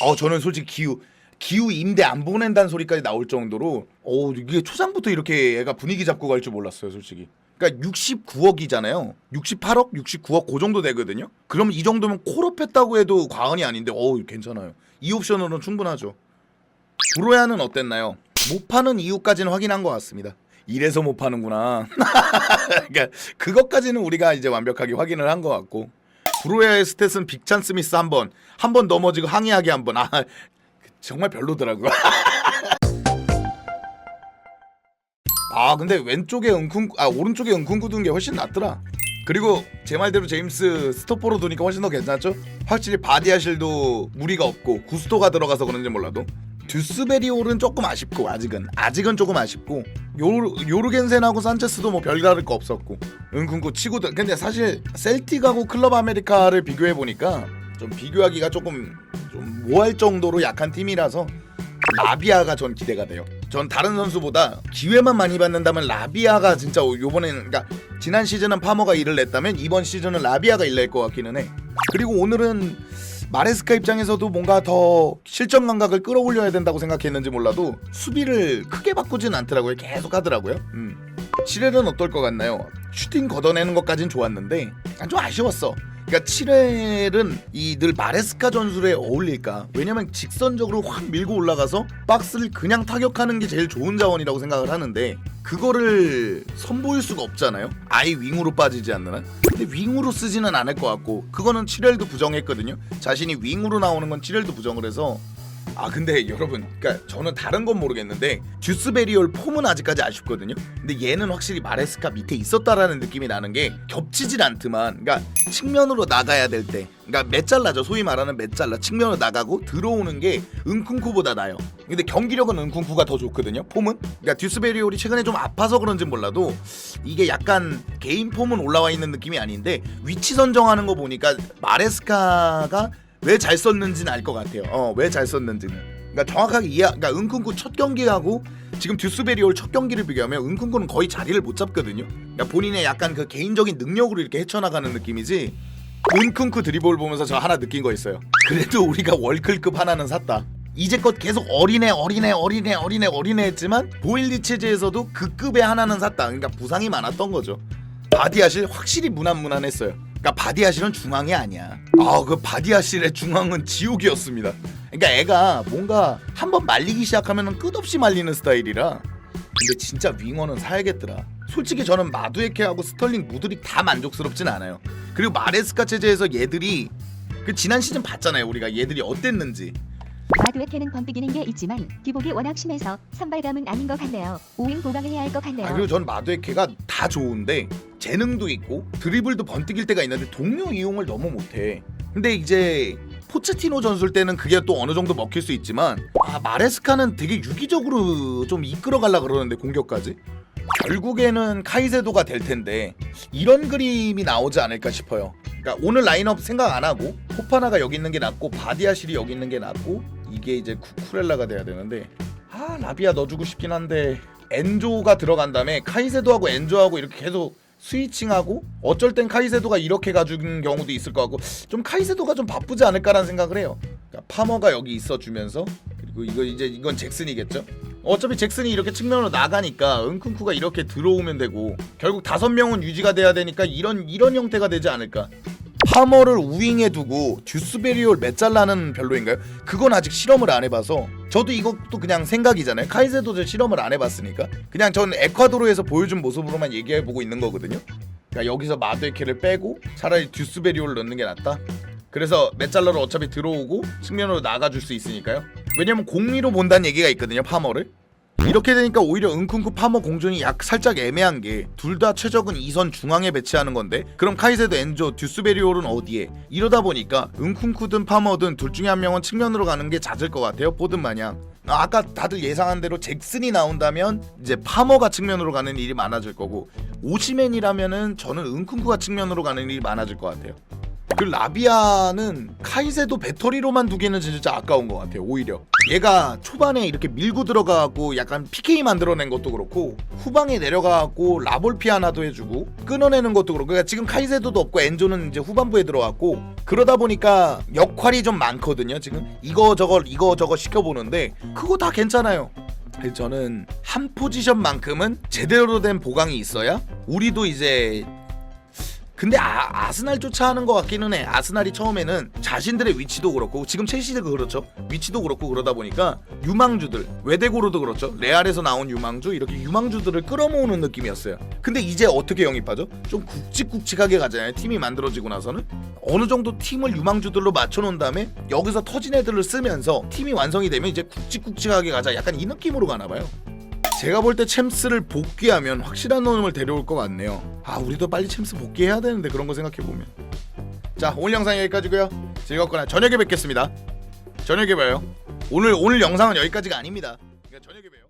어 저는 솔직히 기우 기우 임대 안 보낸다는 소리까지 나올 정도로 어 이게 초장부터 이렇게 얘가 분위기 잡고 갈 줄 몰랐어요 솔직히. 그러니까 69억이잖아요. 68억, 69억 그 정도 되거든요. 그럼 이 정도면 콜업했다고 해도 과언이 아닌데 어 괜찮아요. 이 옵션으로는 충분하죠. 브로야는 어땠나요? 못 파는 이유까지는 확인한 것 같습니다. 이래서 못 파는구나. 그러니까 그것까지는 우리가 이제 완벽하게 확인을 한 것 같고 브로야의 스탯은 빅찬 스미스 한 번, 한 번 넘어지고 항의하기 한 번. 아 정말 별로더라고. 아 근데 왼쪽에 은쿵 아 오른쪽에 은쿵 굳은 게 훨씬 낫더라. 그리고 제 말대로 제임스 스토퍼로 두니까 훨씬 더 괜찮죠? 확실히 바디아실도 무리가 없고 구스토가 들어가서 그런지 몰라도 듀스베리올은 조금 아쉽고 아직은 아직은 조금 아쉽고 요르 요르겐센하고 산체스도 뭐 별다를 거 없었고 은kun구 치고도 근데 사실 셀틱하고 클럽 아메리카를 비교해 보니까 좀 비교하기가 조금 좀 모할 정도로 약한 팀이라서 라비아가 전 기대가 돼요. 전 다른 선수보다 기회만 많이 받는다면 라비아가 진짜 요번에는 그러니까 지난 시즌은 파머가 일을 냈다면 이번 시즌은 라비아가 일낼 것 같기는 해. 그리고 오늘은 마레스카 입장에서도 뭔가 더 실전 감각을 끌어올려야 된다고 생각했는지 몰라도 수비를 크게 바꾸진 않더라고요. 계속 하더라고요. 음. 칠렐은 어떨 것 같나요? 슈팅 걷어내는 것까진 좋았는데 아, 좀 아쉬웠어. 그러니까 칠렐은 이늘 마레스카 전술에 어울릴까? 왜냐면 직선적으로 확 밀고 올라가서 박스를 그냥 타격하는 게 제일 좋은 자원이라고 생각을 하는데 그거를 선보일 수가 없잖아요. 아예 윙으로 빠지지 않는 한. 근데 윙으로 쓰지는 않을 것 같고 그거는 칠렐도 부정했거든요. 자신이 윙으로 나오는 건 칠렐도 부정을 해서 아 근데 여러분 그러니까 저는 다른 건 모르겠는데 듀스베리올 폼은 아직까지 아쉽거든요. 근데 얘는 확실히 마레스카 밑에 있었다라는 느낌이 나는 게 겹치질 않더만. 그러니까 측면으로 나가야 될 때 그러니까 맷잘라죠. 소위 말하는 맷잘라. 측면으로 나가고 들어오는 게 은쿵쿠보다 나요. 근데 경기력은 은쿵쿠가 더 좋거든요 폼은. 그러니까 듀스베리올이 최근에 좀 아파서 그런지 몰라도 이게 약간 개인 폼은 올라와 있는 느낌이 아닌데 위치 선정하는 거 보니까 마레스카가 왜 잘 썼는지는 알 것 같아요. 어, 왜 잘 썼는지는. 그러니까 정확하게 이해, 그러니까 은kun구 첫 경기하고 지금 듀스베리올 첫 경기를 비교하면 은kun구는 거의 자리를 못 잡거든요. 그러니까 본인의 약간 그 개인적인 능력으로 이렇게 헤쳐나가는 느낌이지. 은kun쿠 드리블 보면서 저 하나 느낀 거 있어요. 그래도 우리가 월클급 하나는 샀다. 이제껏 계속 어린애 어린애 어린애 어린애 어린애 했지만 보일리 체제에서도 그 급의 하나는 샀다. 그러니까 부상이 많았던 거죠. 바디아실 확실히 무난무난했어요. 그러니까 바디아실은 중앙이 아니야. 아 그 바디아실의 중앙은 지옥이었습니다. 그러니까 애가 뭔가 한번 말리기 시작하면은 끝없이 말리는 스타일이라. 근데 진짜 윙어는 사야겠더라. 솔직히 저는 마두에케하고 스털링 무드릭 다 만족스럽진 않아요. 그리고 마레스카 체제에서 얘들이 그 지난 시즌 봤잖아요. 우리가 얘들이 어땠는지. 마두에케는 번뜩이는 게 있지만 기복이 워낙 심해서 선발감은 아닌 것 같네요. 오인 보강을 해야 할 것 같네요. 아, 그리고 전 마두에케가 다 좋은데 재능도 있고 드리블도 번뜩일 때가 있는데 동료 이용을 너무 못해. 근데 이제 포체티노 전술 때는 그게 또 어느 정도 먹힐 수 있지만 아 마레스카는 되게 유기적으로 좀 이끌어가려 그러는데 공격까지 결국에는 카이세도가 될 텐데 이런 그림이 나오지 않을까 싶어요. 그러니까 오늘 라인업 생각 안 하고 포파나가 여기 있는 게 낫고 바디아실이 여기 있는 게 낫고 이게 이제 쿠쿠렐라가 돼야 되는데 아 라비아 넣어주고 싶긴 한데 엔조가 들어간 다음에 카이세도하고 엔조하고 이렇게 계속 스위칭하고 어쩔 땐 카이세도가 이렇게 가준 경우도 있을 것 같고 좀 카이세도가 좀 바쁘지 않을까라는 생각을 해요. 그러니까 파머가 여기 있어주면서 그리고 이거 이제 이건 잭슨이겠죠. 어차피 잭슨이 이렇게 측면으로 나가니까 은kun쿠가 이렇게 들어오면 되고 결국 다섯 명은 유지가 돼야 되니까 이런 이런 형태가 되지 않을까. 파머를 우윙에 두고 듀스베리올 맷잘라는 별로인가요? 그건 아직 실험을 안 해봐서 저도 이것도 그냥 생각이잖아요. 카이세도도 실험을 안 해봤으니까 그냥 전 에콰도르에서 보여준 모습으로만 얘기해보고 있는 거거든요. 그러니까 여기서 마드에케를 빼고 차라리 듀스베리올을 넣는 게 낫다. 그래서 맷잘러로 어차피 들어오고 측면으로 나가줄 수 있으니까요. 왜냐면 공리로 본다는 얘기가 있거든요. 파머를. 이렇게 되니까 오히려 은kun쿠 파머 공존이 약 살짝 애매한 게 둘 다 최적은 2선 중앙에 배치하는 건데 그럼 카이세도 엔조 듀스베리올은 어디에? 이러다 보니까 은kun쿠든 파머든 둘 중에 한 명은 측면으로 가는 게 잦을 것 같아요 보든 마냥. 아, 아까 다들 예상한 대로 잭슨이 나온다면 이제 파머가 측면으로 가는 일이 많아질 거고 오시맨이라면은 저는 은kun쿠가 측면으로 가는 일이 많아질 것 같아요 그 라비아는 카이세도 배터리로만 두기는 진짜 아까운 것 같아요 오히려. 얘가 초반에 이렇게 밀고 들어가고 약간 PK 만들어낸 것도 그렇고 후방에 내려가고 라볼피 하나도 해주고 끊어내는 것도 그렇고 그러니까 지금 카이세도도 없고 엔조는 이제 후반부에 들어왔고 그러다 보니까 역할이 좀 많거든요 지금. 이거 저거 이거 저거 시켜보는데 그거 다 괜찮아요. 저는 한 포지션만큼은 제대로 된 보강이 있어야 우리도 이제 근데 아, 아스날 쫓아하는 것 같기는 해. 아스날이 처음에는 자신들의 위치도 그렇고 지금 첼시도 그렇죠. 위치도 그렇고 그러다 보니까 유망주들 외대고로도 그렇죠. 레알에서 나온 유망주 이렇게 유망주들을 끌어모으는 느낌이었어요. 근데 이제 어떻게 영입하죠? 좀 굵직굵직하게 가잖아요. 팀이 만들어지고 나서는 어느 정도 팀을 유망주들로 맞춰놓은 다음에 여기서 터진 애들을 쓰면서 팀이 완성이 되면 이제 굵직굵직하게 가자. 약간 이 느낌으로 가나 봐요. 제가 볼 때 챔스를 복귀하면 확실한 놈을 데려올 것 같네요. 아 우리도 빨리 챔스 복귀해야 되는데 그런 거 생각해 보면. 자 오늘 영상 여기까지고요. 즐겁거나 저녁에 뵙겠습니다. 저녁에 봐요. 오늘 오늘 영상은 여기까지가 아닙니다. 그러니까 저녁에 봬요.